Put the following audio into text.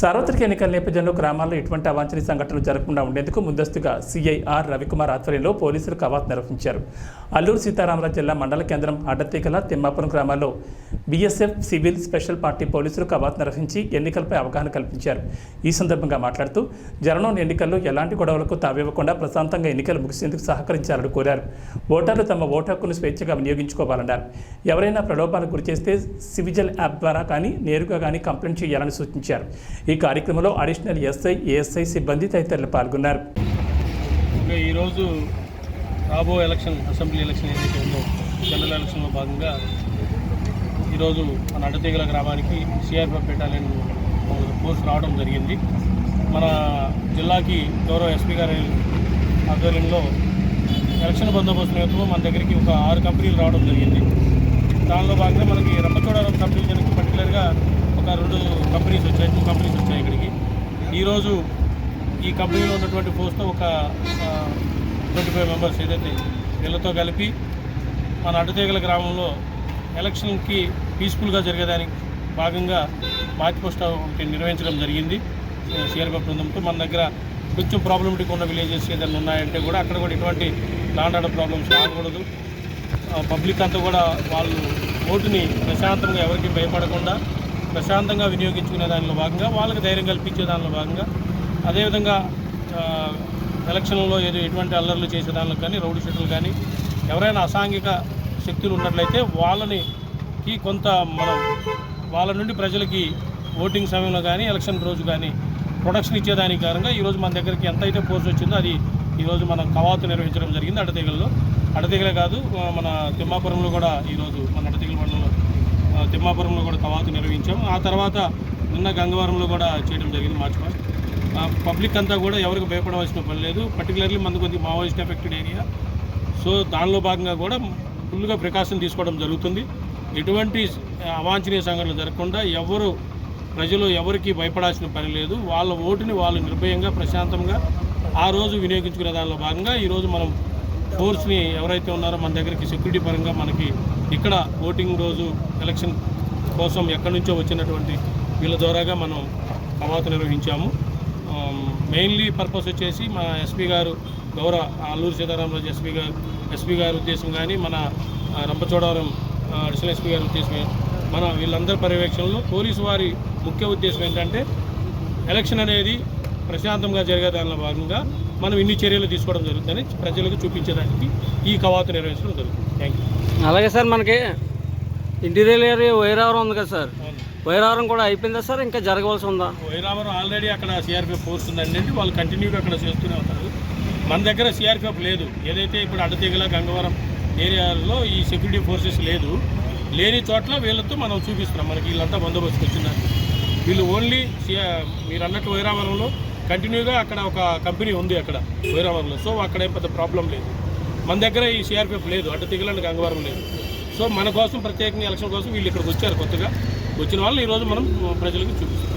సార్వత్రిక ఎన్నికల నేపథ్యంలో గ్రామాల్లో ఎటువంటి అవాంఛనీయ సంఘటనలు జరగకుండా ఉండేందుకు ముందస్తుగా సిఐఆర్ రవికుమార్ ఆధ్వర్యంలో పోలీసులు కవాత్ నిర్వహించారు. అల్లూరు సీతారామరాజు జిల్లా మండల కేంద్రం అడ్డతీగల తిమ్మాపురం గ్రామాల్లో బీఎస్ఎఫ్ సివిల్ స్పెషల్ పార్టీ పోలీసులు కవాత్ నిర్వహించి ఎన్నికలపై అవగాహన కల్పించారు. ఈ సందర్భంగా మాట్లాడుతూ జరగనున్న ఎన్నికల్లో ఎలాంటి గొడవలకు తావివ్వకుండా ప్రశాంతంగా ఎన్నికలు ముగిసేందుకు సహకరించాలని కోరారు. ఓటర్లు తమ ఓటు హక్కును స్వేచ్ఛగా వినియోగించుకోవాలన్నారు. ఎవరైనా ప్రలోభాలకు గురిచేస్తే సివిజిల్ యాప్ ద్వారా కానీ నేరుగా కానీ కంప్లైంట్ చేయాలని సూచించారు. ఈ కార్యక్రమంలో అడిషనల్ ఎస్ఐ ఏఎస్ఐ సిబ్బంది తదితరులు పాల్గొన్నారు. ఇంకా ఈరోజు రాబో ఎలక్షన్ అసెంబ్లీ ఎలక్షన్ ఏదైతే ఉందో జనరల్ ఎలక్షన్లో భాగంగా ఈరోజు మన అడతీగల గ్రామానికి సిఆర్పిఎఫ్ బెటాలియన్ కోర్సు రావడం జరిగింది. మన జిల్లాకి గౌరవ ఎస్పీ గారి ఆధ్వర్యంలో ఎలక్షన్ బందోబస్తు నిమిత్తం మన దగ్గరికి ఒక ఆరు కంపెనీలు రావడం జరిగింది. దానిలో భాగంగా మనకి రంపచోడవరం సబ్ డివిజన్కి పర్టికులర్గా ఒక రెండు కంపెనీస్ వచ్చాయి టూ కంపెనీస్ వచ్చాయి ఇక్కడికి. ఈరోజు ఈ కంపెనీలో ఉన్నటువంటి పోస్ట్ ఒక ట్వంటీ ఫైవ్ మెంబర్స్ ఏదైతే వీళ్ళతో కలిపి మన అడ్డతీగల గ్రామంలో ఎలక్షన్కి పీస్ఫుల్గా జరిగేదానికి భాగంగా మార్చి పోస్ట్ ఒకటి నిర్వహించడం జరిగింది. సిఆర్పీ బృందంతో మన దగ్గర కొంచెం ప్రాబ్లమటిక్ ఉన్న విలేజెస్ ఏదైనా ఉన్నాయంటే కూడా అక్కడ కూడా ఎటువంటి లాండ్ ఆర్డర్ ప్రాబ్లమ్స్ రాకూడదు. పబ్లిక్ అంతా కూడా వాళ్ళు ఓటుని ప్రశాంతంగా ఎవరికి భయపడకుండా ప్రశాంతంగా వినియోగించుకునే దానిలో భాగంగా వాళ్ళకి ధైర్యం కల్పించే దానిలో భాగంగా అదేవిధంగా ఎలక్షన్లో ఎలక్షన్లలో ఏదో ఎటువంటి అల్లర్లు చేసే దానిలో కానీ రౌడీ షీట్లు కానీ ఎవరైనా అసాంఘిక శక్తులు ఉన్నట్లయితే వాళ్ళని కి కొంత మనం వాళ్ళ నుండి ప్రజలకి ఓటింగ్ సమయంలో కానీ ఎలక్షన్ రోజు కానీ ప్రొడక్షన్ ఇచ్చేదానికి కారణంగా ఈరోజు మన దగ్గరికి ఎంత అయితే ఫోర్స్ వచ్చిందో అది ఈరోజు మనం కవాతు నిర్వహించడం జరిగింది అడతీగల్లో అడతీగలే కాదు మన తిమ్మాపురంలో కూడా ఈరోజు మన అడతీగల మండలంలో తిమ్మాపురంలో కూడా కవాతు నిర్వహించాం ఆ తర్వాత నిన్న గంగవరంలో కూడా చేయడం జరిగింది మార్చి ఫస్ట్. పబ్లిక్ అంతా కూడా ఎవరికి భయపడవలసిన పని లేదు. పర్టికులర్లీ మనకు కొద్ది మావోయిస్ట్ ఎఫెక్టెడ్ ఏరియా. సో దానిలో భాగంగా కూడా ఫుల్గా ప్రికాషన్ తీసుకోవడం జరుగుతుంది. ఎటువంటి అవాంఛనీయ సంఘటనలు జరగకుండా ఎవరు ప్రజలు ఎవరికి భయపడాల్సిన పని లేదు. వాళ్ళ ఓటుని వాళ్ళు నిర్భయంగా ప్రశాంతంగా ఆ రోజు వినియోగించుకునే దానిలో భాగంగా ఈరోజు మనం ఫోర్స్ని ఎవరైతే ఉన్నారో మన దగ్గరికి సెక్యూరిటీ పరంగా మనకి ఇక్కడ ఓటింగ్ రోజు ఎలక్షన్ కోసం ఎక్కడి నుంచో వచ్చినటువంటి వీళ్ళ ద్వారాగా మనం కవాతు నిర్వహించాము. మెయిన్లీ పర్పస్ వచ్చేసి మా ఎస్పీ గారు గౌరవ అల్లూరు సీతారామరాజు ఎస్పీ గారు ఎస్పీ గారి ఉద్దేశం కానీ మన రంపచోడవరం అడిషనల్ ఎస్పీ గారి ఉద్దేశం మన వీళ్ళందరి పర్యవేక్షణలో పోలీసు వారి ముఖ్య ఉద్దేశం ఏంటంటే ఎలక్షన్ అనేది ప్రశాంతంగా జరిగే దానిలో భాగంగా మనం ఇన్ని చర్యలు తీసుకోవడం జరుగుతుందని ప్రజలకు చూపించడానికి ఈ కవాతు నిర్వహించడం జరుగుతుంది. థ్యాంక్ యూ అలాగే సార్ మనకి ఇంటీరియర్ ఏరియా వైరావరం ఉంది కదా సార్. వైరావరం కూడా అయిపోయిందా సార్? ఇంకా జరగవలసి ఉందా? వైరావరం ఆల్రెడీ అక్కడ సిఆర్పిఎఫ్ ఫోర్స్ ఉందండి వాళ్ళు కంటిన్యూగా అక్కడ చేస్తూనే ఉంటారు మన దగ్గర సిఆర్పిఎఫ్ లేదు. ఏదైతే ఇప్పుడు అడ్డతీగల గంగవరం ఏరియాలో ఈ సెక్యూరిటీ ఫోర్సెస్ లేదు. లేని చోట్ల వీళ్ళతో మనం చూపిస్తున్నాం. మనకి వీళ్ళంతా బందోబస్తు వచ్చిందని వీళ్ళు ఓన్లీ మీరు అన్నట్టు వైరావరంలో కంటిన్యూగా అక్కడ ఒక కంపెనీ ఉంది అక్కడ వైరాబాద్లో సో అక్కడ ఏం పెద్ద ప్రాబ్లం లేదు. మన దగ్గర ఈ సిఆర్పిఎఫ్ లేదు అటు తిగలండి గంగవరం లేదు. సో మన కోసం ప్రత్యేకంగా ఎలక్షన్ కోసం వీళ్ళు ఇక్కడికి వచ్చారు కొత్తగా. వచ్చిన వాళ్ళు ఈరోజు మనం ప్రజలకు చూపిస్తాం.